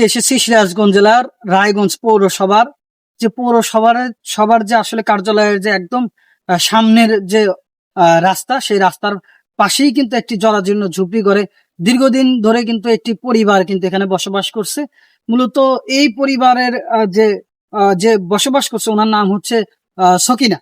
আজকে এসেছি সিরাজগঞ্জ জেলার রায়গঞ্জ পৌরসভার। যে পৌরসভার সবার যে আসলে কার্যালয়ের যে একদম সামনের যে রাস্তা সেই রাস্তার পাশেই কিন্তু একটি জরাজীর্ণ ঝুপড়ি করে দীর্ঘদিন ধরে কিন্তু একটি পরিবার কিন্তু এখানে বসবাস করছে। মূলত এই পরিবারের যে যে বসবাস করছে ওনার নাম হচ্ছে সকিনা।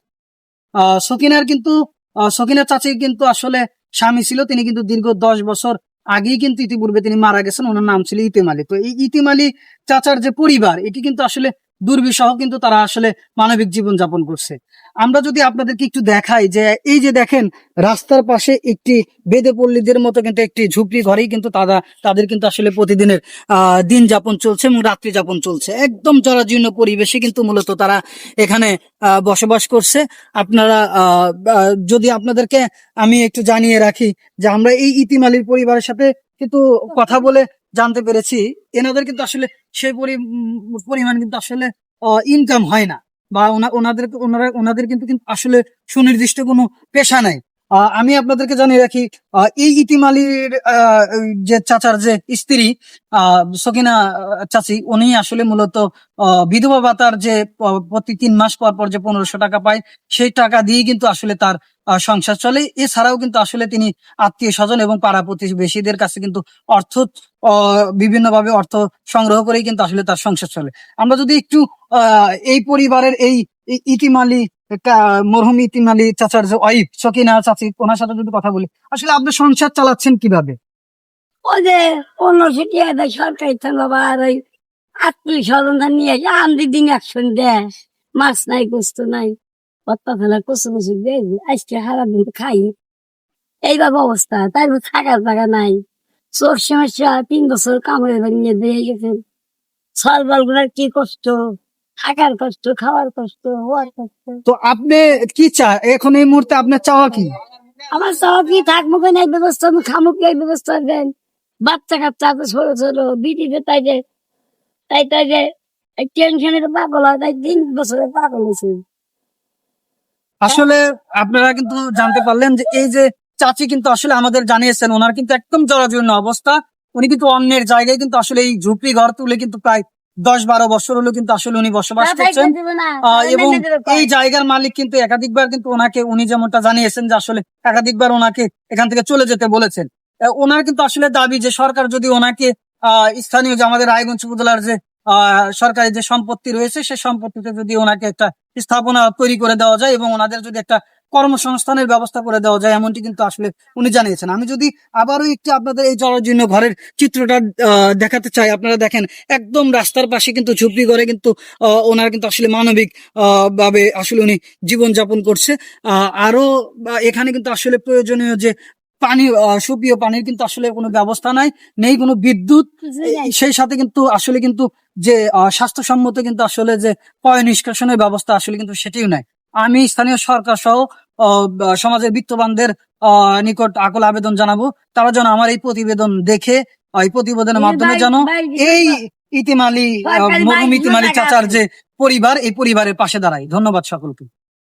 সকিনার কিন্তু আহ, সকিনার চাচি কিন্তু আসলে স্বামী ছিল তিনি কিন্তু দীর্ঘ দশ বছর আগেই কিন্তু ইতিপূর্বে তিনি মারা গেছেন, ওনার নাম ছিল ইতিমালি। তো এই ইতিমালি চাচার যে পরিবার, এটি কিন্তু আসলে দুর্বিষহ কিন্তু তারা আসলে মানবিক জীবন যাপন করছে। আমরা যদি আপনাদেরকে একটু দেখাই যে, এই যে দেখেন, রাস্তার পাশে একটি বেদে পল্লীদের মতো কিন্তু একটি ঝুপড়ি ঘরেই কিন্তু তারা, তাদের কিন্তু আসলে প্রতিদিনের দিন যাপন চলছে এবং রাত্রি যাপন চলছে। একদম জরাজীর্ণ পরিবেশে কিন্তু মূলত তারা এখানে বসবাস করছে। আপনারা যদি আপনাদেরকে আমি একটু জানিয়ে রাখি যে, আমরা এই ইতিমালির পরিবারের সাথে কিন্তু কথা বলে জানতে পেরেছি, এনাদের কিন্তু আসলে সেই পরিমাণ কিন্তু আসলে ইনকাম হয় না। বা ওনা- ওনাদের, ওনারা, ওনাদের কিন্তু কিন্তু আসলে সুনির্দিষ্ট কোনো পেশা নাই। আমি আপনাদেরকে জানিয়ে রাখি এই ইতিমালির যে চাচার যে স্ত্রী সকিনা চাচি, উনি আসলে মূলত বিধবা ভাতার যে প্রতি তিন মাস পর পর যে পনেরোশো টাকা পায়, সেই টাকা দিয়ে কিন্তু আসলে তার সংসার চলে। এছাড়াও কিন্তু আসলে তিনি আত্মীয় স্বজন এবং পাড়া প্রতিবেশীদের কাছে কিন্তু অর্থ বিভিন্ন ভাবে অর্থ সংগ্রহ করেই কিন্তু আসলে তার সংসার চলে। আমরা যদি একটু এই পরিবারের এই ইতিমালি মরহুম ইতিমালি চাচার যে ওয়াইফ সকিনা চাচি, ওনার সাথে যদি কথা বলি, আসলে আপনি সংসার চালাচ্ছেন কীভাবে? ওই যে টাকা দেয় সরকারি থাকল আর ওই আত্মীয় স্বজন নিয়ে আসে আন্দি দিন একশো দেয় মাছ নাই, গোস্ত নাই পত্তা ফেলা কচু কচু দেয় আজকে সারা দিন খাই। এইভাবে অবস্থা, তাই থাকার জায়গা নাই। চোখ সমস্যা তিন বছর কামড়ে নিয়ে দিয়ে গেছে। সরবল কি কষ্ট? থাকার কষ্ট খাওয়ার কষ্ট হওয়ার কষ্ট। তো আপনি কি চা এখন এই মুহূর্তে আপনার চাওয়া কি? আমার সব কি? থাকব কেন এই ব্যবস্থা? আমি খামুক এই ব্যবস্থা? দেন। বাচ্চা কাচ্চা আছে ছোট ছোট বিটিতে তাই যে তাই তাই যে টেনশনের পাগল হয় তাই তিন বছরে পাগল হয়েছে। আসলে আপনারা কিন্তু জানতে পারলেন যে এই যে চাচি কিন্তু আসলে আমাদের জানিয়েছেন ওনার কিন্তু একদম জরাজীর্ণ অবস্থা। উনি কিন্তু অন্যের জায়গায় কিন্তু আসলে এই ঝুপড়ি ঘর তুলে কিন্তু প্রায় দশ বারো বছর হলো কিন্তু আসলে উনি বসবাস করছেন। আহ, এবং এই জায়গার মালিক কিন্তু একাধিকবার কিন্তু ওনাকে উনি যেমনটা জানিয়েছেন যে আসলে একাধিকবার ওনাকে এখান থেকে চলে যেতে বলেছেন। ওনার কিন্তু আসলে দাবি যে সরকার যদি ওনাকে আহ, স্থানীয় যে আমাদের রায়গঞ্জ উপজেলার যে সরকারি যে সম্পত্তি রয়েছে সে সম্পত্তিতে যদি ওনাকে একটা স্থাপনা তৈরি করে দেওয়া যায় এবং ওনাদের যদি একটা কর্মসংস্থানের ব্যবস্থা করে দেওয়া যায় এমনটি কিন্তু আসলে উনি জানিয়েছেন। আমি যদি আবারও একটু আপনাদের এই জরাজীর্ণ ঘরের চিত্রটা দেখাতে চাই। আপনারা দেখেন একদম রাস্তার পাশে কিন্তু ঝুপড়ি ঘরে কিন্তু ওনার কিন্তু আসলে মানবিক ভাবে আসলে উনি জীবনযাপন করছে। আহ, আরও এখানে কিন্তু আসলে প্রয়োজনীয় যে পানি সুপেয় পানির কিন্তু আসলে কোনো ব্যবস্থা নাই নেই কোনো বিদ্যুৎ। সেই সাথে কিন্তু আসলে কিন্তু যে স্বাস্থ্যসম্মত কিন্তু আসলে যে পয় নিষ্কাশনের ব্যবস্থা আসলে কিন্তু সেটিও নাই। আমি স্থানীয় সরকার সহ সমাজের বিত্তবানদের আহ, নিকট আকল আবেদন জানাব। তারা যেন আমার এই প্রতিবেদন দেখে এই প্রতিবেদনের মাধ্যমে যেন এই ইতিমালি মরুম ইতিমালি চাচার যে পরিবার এই পরিবারের পাশে দাঁড়াই। ধন্যবাদ সকলকে।